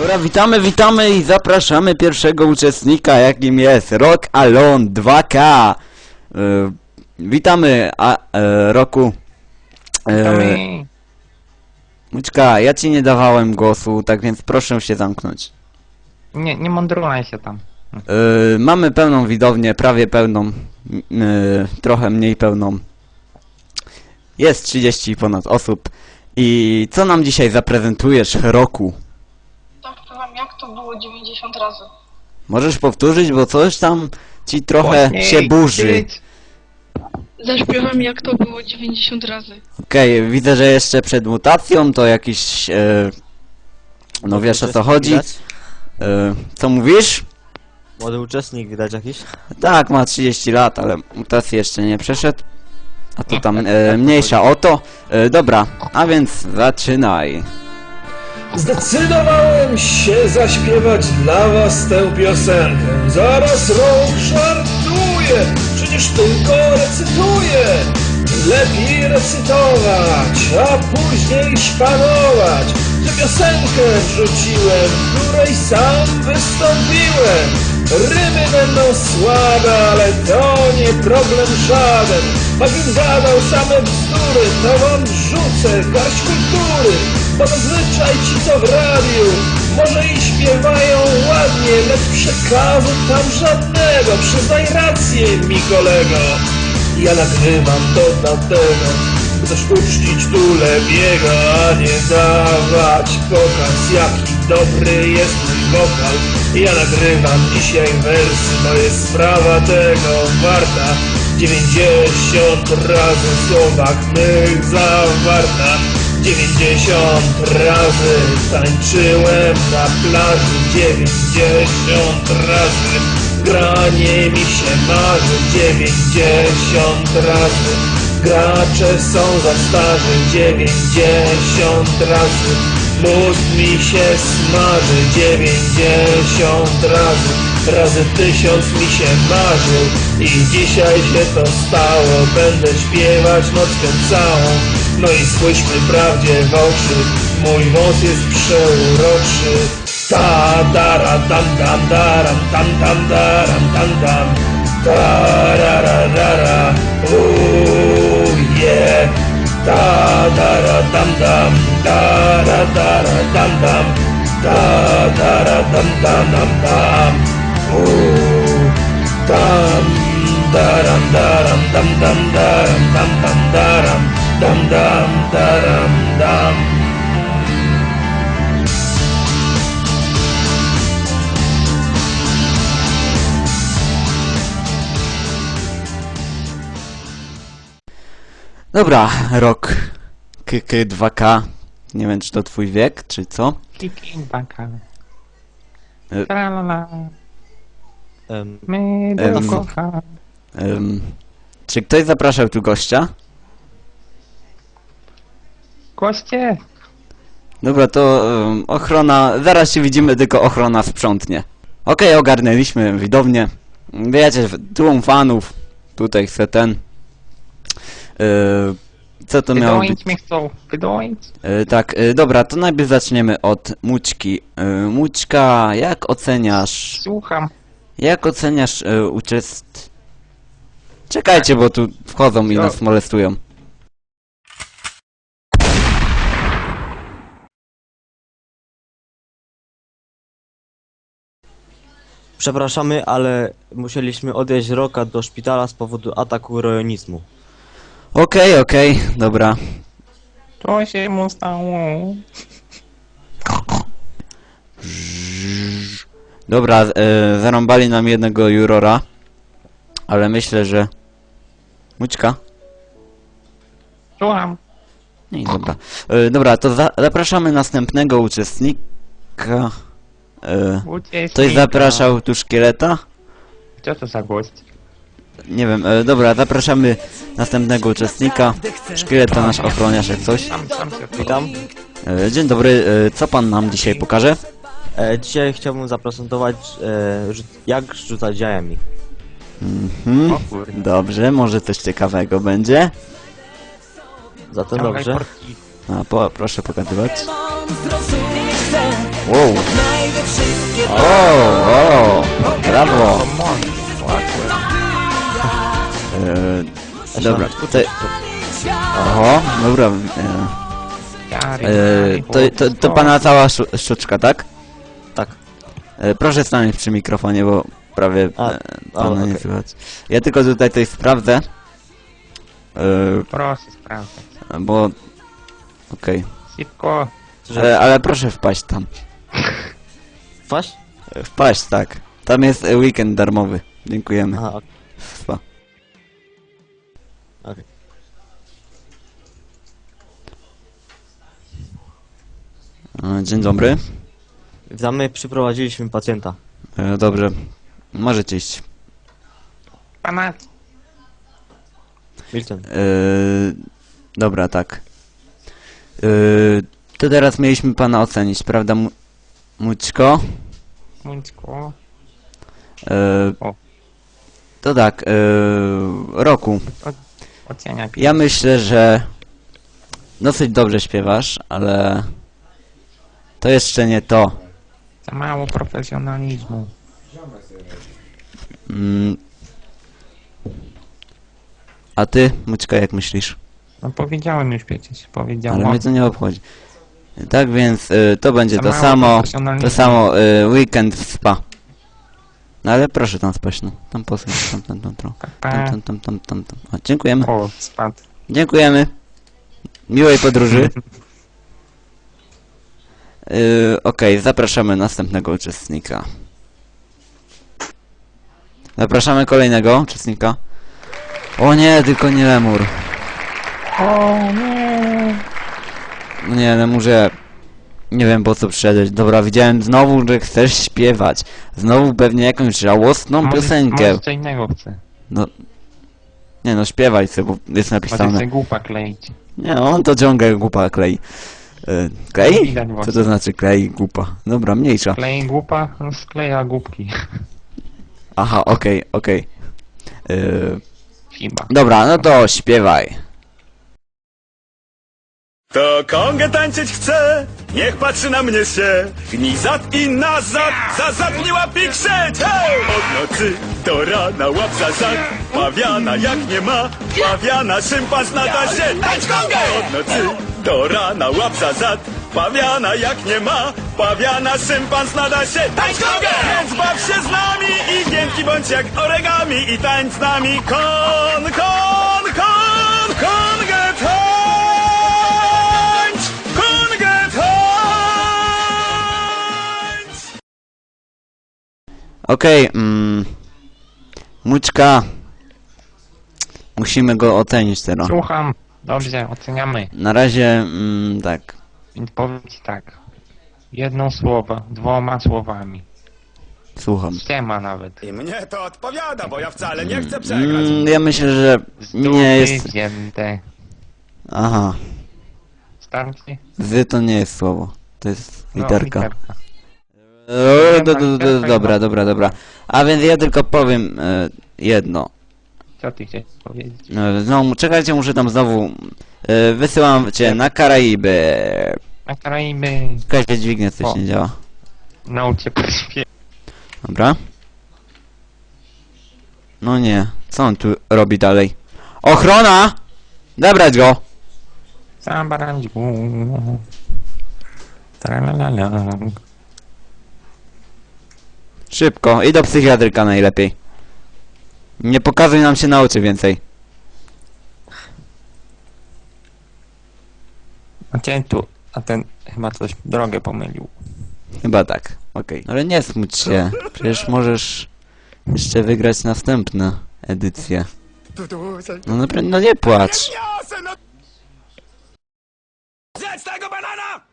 Dobra, witamy, witamy i zapraszamy pierwszego uczestnika, jakim jest Rock Alone 2K. E, witamy, a, e, Roku. E, Witamy. Mućka, ja ci nie dawałem głosu, tak więc proszę się zamknąć. Nie, nie mądruj się tam. Mamy pełną widownię, prawie pełną, trochę mniej pełną. Jest 30 ponad osób. I co nam dzisiaj zaprezentujesz, Roku? Jak to było 90 razy. Możesz powtórzyć, bo coś tam ci trochę Głośniej, się burzy. Zaśpiewam, jak to było 90 razy. Okej, widzę, że jeszcze przed mutacją to jakiś... E, no wiesz o co chodzi. Widać? E, co mówisz? Młody uczestnik widać jakiś? Tak, ma 30 lat, ale mutacji jeszcze nie przeszedł. A to tam e, mniejsza o to. E, dobra, a więc zaczynaj. Zdecydowałem się zaśpiewać dla was tę piosenkę. Zaraz rok żartuję, przecież tylko recytuję. Lepiej recytować, a później szpanować. Tę piosenkę wrzuciłem, w której sam wystąpiłem. Rymy będą słabe, ale to nie problem żaden. Magin gadał same bzdury, to wam wrzucę garść kultury. Zazwyczaj ci co w radiu. Może i śpiewają ładnie Lecz przekazu tam żadnego. Przyznaj rację mi kolego. Ja nagrywam to By też uczcić tulę biega A nie dawać pokaz Jaki dobry jest mój wokal. Ja nagrywam dzisiaj wersy To jest sprawa tego warta. 90 razy w słowach mych zawarta 90 razy tańczyłem na plaży 90 razy. Granie mi się marzy 90 razy. Gracze są za starzy 90 razy. Mózg mi się smaży 90 razy. Razy tysiąc mi się marzył i dzisiaj się to stało. Będę śpiewać nockę całą no i spójrzmy prawdzie w oczy. Mój wąs jest przeuroczy. Ta dara dam dam daram tam tam daram tam dam. Ta ra ra ra ra. Uuu yeah. Ta dara dam dam. Dara dara dam dam. Ta dara dam dam dam dam. Uuu Dam daram daram dam dam daram dam dam daram dam dam daram dam Dobra, rok KK2K. Nie wiem, czy to twój wiek, czy co? Kiki baka. E. Tralala. My do kocha. Em, czy ktoś zapraszał tu gościa? Goście. Dobra, to em, ochrona... Zaraz się widzimy, tylko ochrona sprzątnie. Okej, ogarnęliśmy widownię. Wiecie, tłum fanów. Tutaj chce ten... E, co to miało być? Mnie chcą. Wydoić. E, tak, e, dobra, to najpierw zaczniemy od Mućki. E, Mućka, jak oceniasz... Słucham. Jak oceniasz e, uczest... Czekajcie, bo tu wchodzą i nas molestują. Przepraszamy, ale musieliśmy odwieźć Roka do szpitala z powodu ataku rejonizmu. Okej, okej, dobra. Co się mu stało? Dobra, e, zarąbali nam jednego jurora. Ale myślę, że... Mućka? Słucham. Nie, dobra. E, dobra, to za zapraszamy następnego uczestnika. E, ktoś zapraszał tu szkieleta? Co to za gość? Nie wiem, e, dobra, zapraszamy następnego uczestnika. Szkielet to nasz ochroniarz, jak coś. Sam, sam się Witam. E, dzień dobry, e, co pan nam dzisiaj pokaże? E, dzisiaj chciałbym zaprezentować, e, rzu- jak rzucać jajami. Mhm, O kurde. dobrze, może coś ciekawego będzie. Zatem Ciągaj dobrze. A, po, proszę pokazywać. Zrozumieć Wow. O, o, brawo. E, dobra, to... Oho, dobra. E, e, to, to, to pana cała sztuczka, tak? Tak. E, proszę stanąć przy mikrofonie, bo prawie A, pana nie okej. słychać. Ja tylko tutaj coś sprawdzę. Proszę sprawdzać. bo... Okej. Szybko. E, Ale proszę wpaść tam. Kwaś? E, Wpaść, tak. Tam jest e, weekend darmowy. Dziękujemy. Aha, ok. Spa. Okej. E, Dzień dobry. Witamy, przyprowadziliśmy pacjenta. E, Dobrze. Możecie iść. Pana Milton. E, Dobra, tak. E, To teraz mieliśmy pana ocenić, prawda, Mu- Mućko? E, O. To tak, e, Roku. Ocenia pi- Ja myślę, że dosyć dobrze śpiewasz, ale to jeszcze nie to. Za mało profesjonalizmu. Mm. A ty, Mućka, jak myślisz? No powiedziałem już przecież. Powiedziałem. Ale mnie to nie obchodzi. Tak więc y, to będzie to mało samo, to samo y, weekend w spa. No ale proszę tam spać, no. Tam posuń, tam, tam, tam, tam, tam, Pa. tam, tam, tam, tam, tam. O, dziękujemy, O, spadł. dziękujemy. Miłej podróży. Y, Okej, zapraszamy następnego uczestnika. Zapraszamy kolejnego uczestnika. O nie, tylko nie lemur. O nie. No nie, lemurze... Nie wiem po co przyszedłeś. Dobra, widziałem znowu, że chcesz śpiewać. Znowu pewnie jakąś żałosną Może- piosenkę. Może co innego chce. No... Nie no, śpiewaj sobie, bo jest Może napisane. głupa kleić. Nie, on to ciągle głupa klei. E, klei? widać Co właśnie. to znaczy klei, głupa? Dobra, mniejsza. Klei głupa, no skleja głupki. Aha, okej, okej. E. Dobra, no to śpiewaj. To kongę tańczyć chce, niech patrzy na mnie się. Gnij zad i nazad, za zad nie łap i krzeć, hej! Od nocy do rana łap za zad, pawiana jak nie ma, pawiana szympas nada się. Tańcz kongę! Od nocy do rana łap za zad, pawiana jak nie ma, pawiana szympans nada się. Tańcz kongę! Więc baw się z nami i giętki bądź jak origami i tańcz z nami kon, kon, kon, kongę Okej, mm... Mućka. Musimy go ocenić teraz. Słucham. Dobrze, oceniamy. Na razie, mm, tak. Więc powiedz tak. Jedno słowo, dwoma słowami. Słucham. Ściema nawet. I mnie to odpowiada, bo ja wcale nie chcę przegrać. Mm, ja myślę, że nie jest... Wzięte. Aha. Starczy? Wy to nie jest słowo. To jest No, literka. O, do, do, do, dobra, dobra, dobra. A więc ja tylko powiem e, jedno. Co ty chciałeś powiedzieć? E, znowu, czekajcie, muszę tam znowu... E, wysyłam cię na Karaiby. Na Karaiby. Jakaś dźwignia coś O. nie działa. Naucz się pośpiewać. Dobra. No nie, co on tu robi dalej? Ochrona! Zabrać go! Go. Tralalala. Szybko. I do psychiatryka najlepiej. Nie pokazuj nam się na oczy więcej. A ten tu, a ten chyba coś drogę pomylił. Chyba tak, okej. Ale nie smuć się, przecież możesz jeszcze wygrać następną edycję. No naprawdę, no nie płacz. Zjedz tego banana!